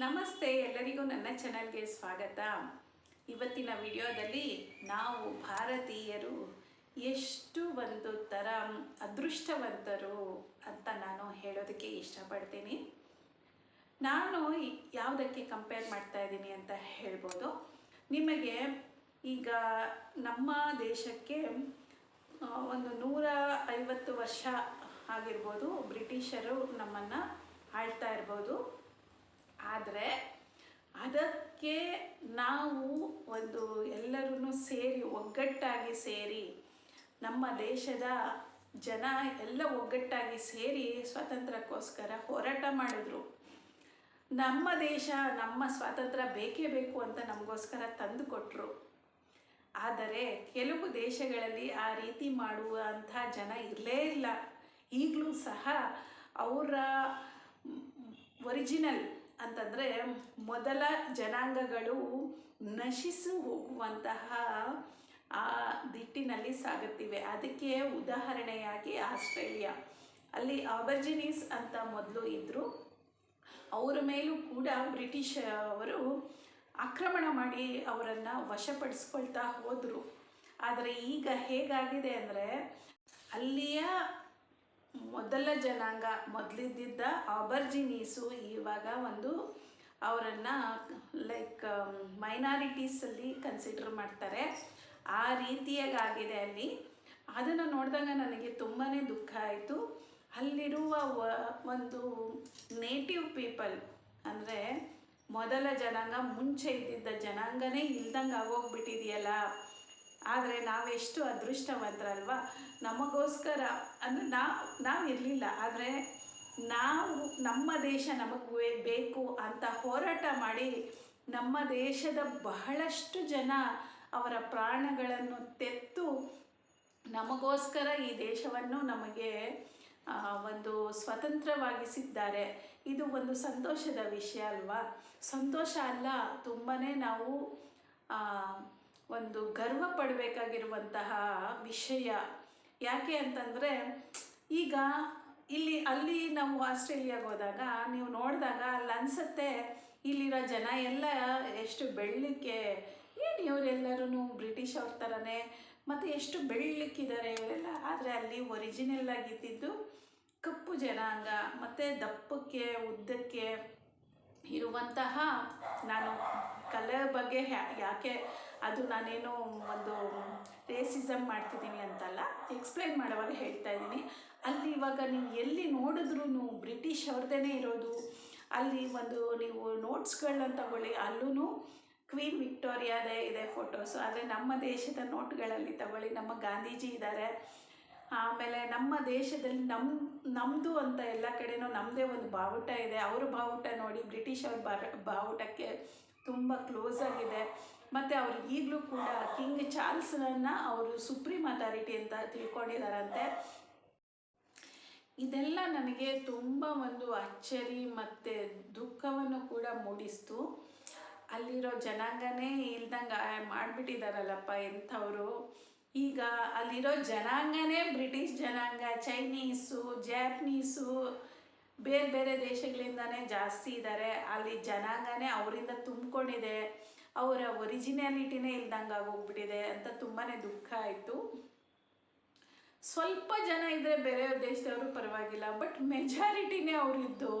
ನಮಸ್ತೆ, ಎಲ್ಲರಿಗೂ ನನ್ನ ಚಾನಲ್ಗೆ ಸ್ವಾಗತ. ಇವತ್ತಿನ ವಿಡಿಯೋದಲ್ಲಿ ನಾವು ಭಾರತೀಯರು ಎಷ್ಟು ಒಂದು ಥರ ಅದೃಷ್ಟವಂತರು ಅಂತ ನಾನು ಹೇಳೋದಕ್ಕೆ ಇಷ್ಟಪಡ್ತೀನಿ. ನಾನು ಯಾವುದಕ್ಕೆ ಕಂಪೇರ್ ಮಾಡ್ತಾ ಇದ್ದೀನಿ ಅಂತ ಹೇಳ್ಬೋದು. ನಿಮಗೆ ಈಗ ನಮ್ಮ ದೇಶಕ್ಕೆ ಒಂದು ನೂರ ಐವತ್ತು ವರ್ಷ ಆಗಿರ್ಬೋದು ಬ್ರಿಟಿಷರು ನಮ್ಮನ್ನು ಆಳ್ತಾ ಇರ್ಬೋದು. ಆದರೆ ಅದಕ್ಕೆ ನಾವು ಒಂದು ಎಲ್ಲರೂ ಸೇರಿ, ಒಗ್ಗಟ್ಟಾಗಿ ಸೇರಿ, ನಮ್ಮ ದೇಶದ ಜನ ಎಲ್ಲ ಒಗ್ಗಟ್ಟಾಗಿ ಸೇರಿ ಸ್ವಾತಂತ್ರ್ಯಕ್ಕೋಸ್ಕರ ಹೋರಾಟ ಮಾಡಿದ್ರು. ನಮ್ಮ ದೇಶ, ನಮ್ಮ ಸ್ವಾತಂತ್ರ್ಯ ಬೇಕೇ ಬೇಕು ಅಂತ ನಮಗೋಸ್ಕರ ತಂದು ಕೊಟ್ಟರು ಆದರೆ ಕೆಲವು ದೇಶಗಳಲ್ಲಿ ಆ ರೀತಿ ಮಾಡುವಂಥ ಜನ ಇರಲೇ ಇಲ್ಲ. ಈಗಲೂ ಸಹ ಅವರ ಒರಿಜಿನಲ್ ಅಂತಂದರೆ ಮೊದಲ ಜನಾಂಗಗಳು ನಶಿಸು ಹೋಗುವಂತಹ ಆ ದಿಟ್ಟಿನಲ್ಲಿ ಸಾಗುತ್ತಿವೆ. ಅದಕ್ಕೆ ಉದಾಹರಣೆಯಾಗಿ ಆಸ್ಟ್ರೇಲಿಯಾ. ಅಲ್ಲಿ ಆಬರ್ಜಿನೀಸ್ ಅಂತ ಮೊದಲು ಇದ್ದರು ಅವರ ಮೇಲೂ ಕೂಡ ಬ್ರಿಟಿಷ್ ಅವರು ಆಕ್ರಮಣ ಮಾಡಿ ಅವರನ್ನು ವಶಪಡಿಸ್ಕೊಳ್ತಾ ಹೋದರು. ಆದರೆ ಈಗ ಹೇಗಾಗಿದೆ ಅಂದರೆ ಅಲ್ಲಿಯ ಮೊದಲ ಜನಾಂಗ ಮೊದಲಿದ್ದಿದ್ದ ಆಬರ್ಜಿನೀಸು ಇವಾಗ ಒಂದು ಅವರನ್ನು ಲೈಕ್ ಮೈನಾರಿಟೀಸಲ್ಲಿ ಕನ್ಸಿಡರ್ ಮಾಡ್ತಾರೆ. ಆ ರೀತಿಯಾಗಿದೆ ಅಲ್ಲಿ. ಅದನ್ನು ನೋಡಿದಾಗ ನನಗೆ ತುಂಬಾ ದುಃಖ ಆಯಿತು. ಅಲ್ಲಿರುವ ಒಂದು ನೇಟಿವ್ ಪೀಪಲ್ ಅಂದರೆ ಮೊದಲ ಜನಾಂಗ, ಮುಂಚೆ ಇದ್ದಿದ್ದ ಜನಾಂಗನೇ ಇಲ್ದಂಗೆ ಆಗೋಗ್ಬಿಟ್ಟಿದೆಯಲ್ಲ. ಆದರೆ ನಾವೆಷ್ಟು ಅದೃಷ್ಟವಂತರಲ್ವಾ? ನಮಗೋಸ್ಕರ ಅಂದರೆ ನಾವು ನಾವು ಇರಲಿಲ್ಲ, ಆದರೆ ನಾವು, ನಮ್ಮ ದೇಶ ನಮಗೆ ಬೇಕು ಅಂತ ಹೋರಾಟ ಮಾಡಿ ನಮ್ಮ ದೇಶದ ಬಹಳಷ್ಟು ಜನ ಅವರ ಪ್ರಾಣಗಳನ್ನು ತೆತ್ತು ನಮಗೋಸ್ಕರ ಈ ದೇಶವನ್ನು ನಮಗೆ ಒಂದು ಸ್ವತಂತ್ರವಾಗಿಸಿದ್ದಾರೆ. ಇದು ಒಂದು ಸಂತೋಷದ ವಿಷಯ ಅಲ್ವಾ? ಸಂತೋಷ ಅಲ್ಲ ತುಂಬಾ ನಾವು ಒಂದು ಗರ್ವ ಪಡಬೇಕಾಗಿರುವಂತಹ ವಿಷಯ ಯಾಕೆ ಅಂತಂದರೆ, ಈಗ ಇಲ್ಲಿ, ಅಲ್ಲಿ ನಾವು ಆಸ್ಟ್ರೇಲಿಯಾಗೆ ಹೋದಾಗ, ನೀವು ನೋಡಿದಾಗ ಅಲ್ಲಿ ಅನಿಸುತ್ತೆ ಇಲ್ಲಿರೋ ಜನ ಎಲ್ಲ ಎಷ್ಟು ಬೆಳ್ಳಕ್ಕೆ, ಏನು ಇವರೆಲ್ಲರೂ ಬ್ರಿಟಿಷ್ ಅವ್ರ ಥರನೇ ಮತ್ತು ಎಷ್ಟು ಬೆಳ್ಳಕ್ಕಿದ್ದಾರೆ ಇವರೆಲ್ಲ. ಆದರೆ ಅಲ್ಲಿ ಒರಿಜಿನಲ್ ಆಗಿದ್ದಿದ್ದು ಕಪ್ಪು ಜನಾಂಗ, ಮತ್ತು ದಪ್ಪಕ್ಕೆ, ಉದ್ದಕ್ಕೆ ಇರುವಂತಹ ನಾನು ಕಲರ್ ಬಗ್ಗೆ ಯಾಕೆ ಅದು ನಾನೇನು ಒಂದು ರೇಸಿಸಮ್ ಮಾಡ್ತಿದ್ದೀನಿ ಅಂತಲ್ಲ ಎಕ್ಸ್ಪ್ಲೈನ್ ಮಾಡೋವಾಗ ಹೇಳ್ತಾ ಇದ್ದೀನಿ. ಅಲ್ಲಿ ಇವಾಗ ನೀವು ಎಲ್ಲಿ ನೋಡಿದ್ರೂ ಬ್ರಿಟಿಷ್ ಅವ್ರದ್ದೇ ಇರೋದು. ಅಲ್ಲಿ ಒಂದು ನೀವು ನೋಟ್ಸ್ಗಳನ್ನ ತಗೊಳ್ಳಿ ಅಲ್ಲೂ ಕ್ವೀನ್ ವಿಕ್ಟೋರಿಯಾದೇ ಇದೆ ಫೋಟೋಸು ಆದರೆ ನಮ್ಮ ದೇಶದ ನೋಟ್ಗಳಲ್ಲಿ ತಗೊಳ್ಳಿ, ನಮ್ಮ ಗಾಂಧೀಜಿ ಇದ್ದಾರೆ ಆಮೇಲೆ ನಮ್ಮ ದೇಶದಲ್ಲಿ ನಮ್ಮ ನಮ್ಮದು ಅಂತ ಎಲ್ಲ ಕಡೆಯೂ ನಮ್ಮದೇ ಒಂದು ಬಾವುಟ ಇದೆ. ಅವ್ರ ಬಾವುಟ ನೋಡಿ ಬ್ರಿಟಿಷ್ ಅವ್ರ ಬಾವುಟಕ್ಕೆ ತುಂಬ ಕ್ಲೋಸ್ ಆಗಿದೆ. ಈಗಲೂ ಕೂಡ ಕಿಂಗ್ ಚಾರ್ಲ್ಸ್ನನ್ನ ಅವರು ಸುಪ್ರೀಂ ಅಥಾರಿಟಿ ಅಂತ ತಿಳ್ಕೊಂಡಿದ್ದಾರಂತೆ ಇದೆಲ್ಲ ನನಗೆ ತುಂಬ ಒಂದು ಅಚ್ಚರಿ ಮತ್ತು ದುಃಖವನ್ನು ಕೂಡ ಮೂಡಿಸ್ತು. ಅಲ್ಲಿರೋ ಜನಾಂಗನೇ ಇಲ್ದಂಗೆ ಮಾಡ್ಬಿಟ್ಟಿದಾರಲ್ಲಪ್ಪ ಎಂಥವರು. ಈಗ ಅಲ್ಲಿರೋ ಜನಾಂಗನೇ ಬ್ರಿಟಿಷ್ ಜನಾಂಗ, ಚೈನೀಸು, ಜಾಪನೀಸು, ಬೇರೆ ಬೇರೆ ದೇಶಗಳಿಂದನೇ ಜಾಸ್ತಿ ಇದ್ದಾರೆ ಅಲ್ಲಿ ಜನಾಂಗನೇ ಅವರಿಂದ ತುಂಬಿಕೊಂಡಿದೆ. ಅವರ ಒರಿಜಿನಾಲಿಟಿನೇ ಇಲ್ದಂಗೆ ಆಗೋಗ್ಬಿಟ್ಟಿದೆ ಅಂತ ತುಂಬಾ ದುಃಖ ಆಯಿತು. ಸ್ವಲ್ಪ ಜನ ಇದ್ದರೆ ಬೇರೆ ದೇಶದವರು ಪರವಾಗಿಲ್ಲ, ಬಟ್ ಮೆಜಾರಿಟಿನೇ ಅವರಿದ್ದು.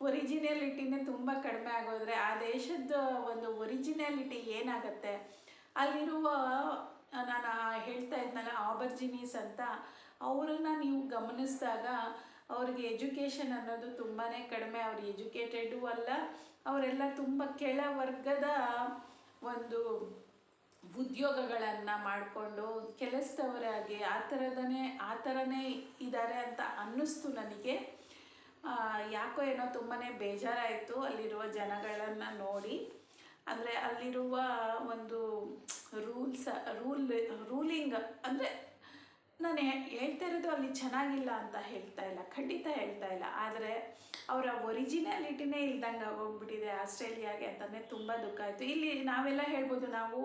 ಒರಿಜಿನಾಲಿಟಿನೇ ತುಂಬ ಕಡಿಮೆ ಆಗೋದ್ರೆ ಆ ದೇಶದ ಒಂದು ಒರಿಜಿನಾಲಿಟಿ ಏನಾಗುತ್ತೆ? ಅಲ್ಲಿರುವ, ನಾನು ಹೇಳ್ತಾ ಇದ್ನಲ್ಲ ಆಬರ್ಜಿನೀಸ್ ಅಂತ, ಅವರನ್ನ ನೀವು ಗಮನಿಸಿದಾಗ ಅವ್ರಿಗೆ ಎಜುಕೇಷನ್ ಅನ್ನೋದು ತುಂಬಾ ಕಡಿಮೆ. ಅವ್ರು ಎಜುಕೇಟೆಡು ಅಲ್ಲ. ಅವರೆಲ್ಲ ತುಂಬ ಕೆಳ ವರ್ಗದ ಒಂದು ಉದ್ಯೋಗಗಳನ್ನು ಮಾಡಿಕೊಂಡು ಕೆಲಸದವರಾಗಿ ಆ ಥರದನೇ ಆ ಥರನೇ ಇದ್ದಾರೆ ಅಂತ ಅನ್ನಿಸ್ತು ನನಗೆ. ಯಾಕೋ ಏನೋ ತುಂಬಾ ಬೇಜಾರಾಯಿತು ಅಲ್ಲಿರುವ ಜನಗಳನ್ನು ನೋಡಿ. ಅಂದರೆ ಅಲ್ಲಿರುವ ಒಂದು ರೂಲ್ಸ್, ರೂಲ್, ರೂಲಿಂಗ್ ಅಂದರೆ ನಾನು ಹೇಳ್ತಾ ಇರೋದು ಅಲ್ಲಿ ಚೆನ್ನಾಗಿಲ್ಲ ಅಂತ ಹೇಳ್ತಾ ಇಲ್ಲ, ಖಂಡಿತ ಹೇಳ್ತಾ ಇಲ್ಲ. ಆದರೆ ಅವರ ಒರಿಜಿನಾಲಿಟಿನೇ ಇಲ್ದಂಗೆ ಆಗೋಗ್ಬಿಟ್ಟಿದೆ ಆಸ್ಟ್ರೇಲಿಯಾಗೆ ಅಂತಂದರೆ ತುಂಬ ದುಃಖ ಆಯಿತು. ಇಲ್ಲಿ ನಾವೆಲ್ಲ ಹೇಳ್ಬೋದು ನಾವು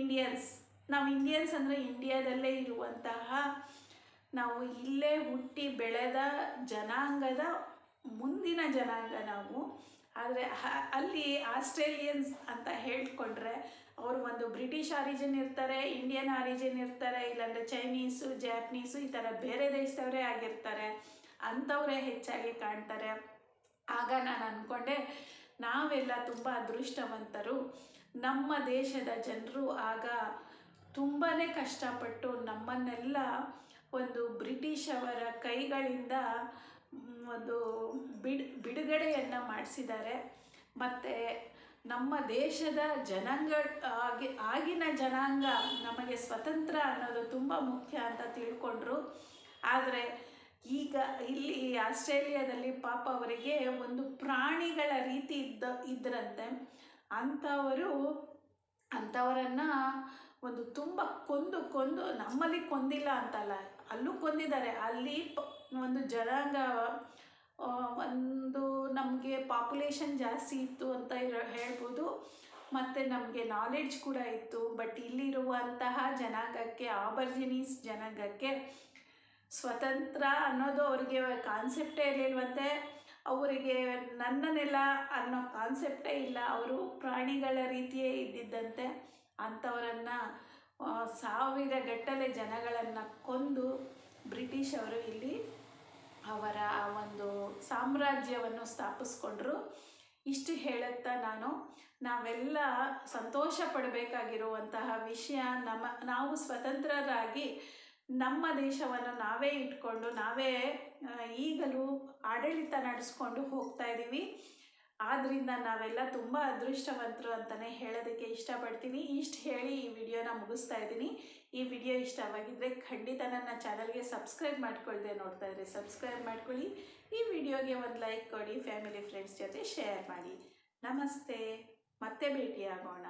ಇಂಡಿಯನ್ಸ್ ನಾವು ಇಂಡಿಯನ್ಸ್ ಅಂದರೆ ಇಂಡಿಯಾದಲ್ಲೇ ಇರುವಂತಹ ನಾವು ಇಲ್ಲೇ ಹುಟ್ಟಿ ಬೆಳೆದ ಜನಾಂಗದ ಮುಂದಿನ ಜನಾಂಗ ನಾವು. ಆದರೆ ಅಲ್ಲಿ ಆಸ್ಟ್ರೇಲಿಯನ್ಸ್ ಅಂತ ಹೇಳ್ಕೊಂಡ್ರೆ ಅವರು ಒಂದು ಬ್ರಿಟಿಷ್ ಆರಿಜಿನ್ ಇರ್ತಾರೆ ಇಂಡಿಯನ್ ಆರಿಜಿನ್ ಇರ್ತಾರೆ, ಇಲ್ಲಾಂದರೆ ಚೈನೀಸು ಜಾಪನೀಸು ಈ ಥರ ಬೇರೆ ದೇಶದವರೇ ಆಗಿರ್ತಾರೆ ಅಂಥವರೇ ಹೆಚ್ಚಾಗಿ ಕಾಣ್ತಾರೆ. ಆಗ ನಾನು ಅಂದ್ಕೊಂಡೆ ನಾವೆಲ್ಲ ತುಂಬ ಅದೃಷ್ಟವಂತರು. ನಮ್ಮ ದೇಶದ ಜನರು ಆಗ ತುಂಬಾ ಕಷ್ಟಪಟ್ಟು ನಮ್ಮನ್ನೆಲ್ಲ ಒಂದು ಬ್ರಿಟಿಷ್ ಅವರ ಕೈಗಳಿಂದ ಒಂದು ಬಿಡ್, ಬಿಡುಗಡೆಯನ್ನು ಮಾಡಿಸಿದ್ದಾರೆ. ಮತ್ತು ನಮ್ಮ ದೇಶದ ಜನಾಂಗ, ಆಗಿ, ಆಗಿನ ಜನಾಂಗ ನಮಗೆ ಸ್ವತಂತ್ರ ಅನ್ನೋದು ತುಂಬ ಮುಖ್ಯ ಅಂತ ತಿಳ್ಕೊಂಡ್ರು. ಆದರೆ ಈಗ ಇಲ್ಲಿ ಆಸ್ಟ್ರೇಲಿಯಾದಲ್ಲಿ ಪಾಪ ಅವರಿಗೆ ಒಂದು ಪ್ರಾಣಿಗಳ ರೀತಿ ಇದ್ದ ಇದ್ದರಂತೆ ಅಂಥವರು, ಅಂಥವರನ್ನು ಒಂದು ತುಂಬ ಕೊಂದು ಕೊಂದು, ನಮ್ಮಲ್ಲಿ ಕೊಂದಿಲ್ಲ ಅಂತಲ್ಲ. ಅಲ್ಲೂ ಕೊಂದಿದ್ದಾರೆ. ಅಲ್ಲಿ ಒಂದು ಜನಾಂಗ ಒಂದು ನಮಗೆ ಪಾಪ್ಯುಲೇಷನ್ ಜಾಸ್ತಿ ಇತ್ತು ಅಂತ ಇರೋ ಹೇಳ್ಬೋದು. ಮತ್ತು ನಮಗೆ ನಾಲೆಡ್ಜ್ ಕೂಡ ಇತ್ತು. ಬಟ್ ಇಲ್ಲಿರುವಂತಹ ಜನಾಂಗಕ್ಕೆ ಆಬರ್ಜಿನೀಸ್ ಜನಾಂಗಕ್ಕೆ ಸ್ವತಂತ್ರ ಅನ್ನೋದು ಅವರಿಗೆ ಕಾನ್ಸೆಪ್ಟೇ ಇರಲಿಲ್ವಂತೆ. ಅವರಿಗೆ ನನ್ನನ್ನೆಲ್ಲ ಅನ್ನೋ ಕಾನ್ಸೆಪ್ಟೇ ಇಲ್ಲ. ಅವರು ಪ್ರಾಣಿಗಳ ರೀತಿಯೇ ಇದ್ದಿದ್ದಂತೆ. ಅಂಥವರನ್ನು ಸಾವಿರ ಗಟ್ಟಲೆ ಜನಗಳನ್ನು ಕೊಂದು ಬ್ರಿಟಿಷ್ ಅವರು ಇಲ್ಲಿ ಅವರ ಒಂದು ಸಾಮ್ರಾಜ್ಯವನ್ನು ಸ್ಥಾಪಿಸ್ಕೊಂಡ್ರು. ಇಷ್ಟು ಹೇಳುತ್ತಾ ನಾನು, ನಾವೆಲ್ಲ ಸಂತೋಷ ಪಡಬೇಕಾಗಿರುವಂತಹ ವಿಷಯ ನಮ್ಮ, ನಾವು ಸ್ವತಂತ್ರರಾಗಿ ನಮ್ಮ ದೇಶವನ್ನು ನಾವೇ ಇಟ್ಕೊಂಡು, ನಾವೇ ಈಗಲೂ ಆಡಳಿತ ನಡೆಸ್ಕೊಂಡು ಹೋಗ್ತಾ ಇದ್ದೀವಿ ಆದ್ದರಿಂದ ನಾವೆಲ್ಲ ತುಂಬ ಅದೃಷ್ಟವಂತರು ಅಂತಲೇ ಹೇಳೋದಕ್ಕೆ ಇಷ್ಟಪಡ್ತೀನಿ. ಇಷ್ಟು ಹೇಳಿ ಈ ವಿಡಿಯೋನ ಮುಗಿಸ್ತಾ ಇದ್ದೀನಿ. ಈ ವಿಡಿಯೋ ಇಷ್ಟವಾಗಿದ್ದರೆ ಖಂಡಿತ ನನ್ನ ಚಾನಲ್ಗೆ ಸಬ್ಸ್ಕ್ರೈಬ್ ಮಾಡ್ಕೊಳ್ದೆ ನೋಡ್ತಾ ಇದ್ರೆ ಸಬ್ಸ್ಕ್ರೈಬ್ ಮಾಡ್ಕೊಳ್ಳಿ. ಈ ವಿಡಿಯೋಗೆ ಒಂದು ಲೈಕ್ ಕೊಡಿ, ಫ್ಯಾಮಿಲಿ ಫ್ರೆಂಡ್ಸ್ ಜೊತೆ ಶೇರ್ ಮಾಡಿ. ನಮಸ್ತೆ. ಮತ್ತೆ ಭೇಟಿಯಾಗೋಣ.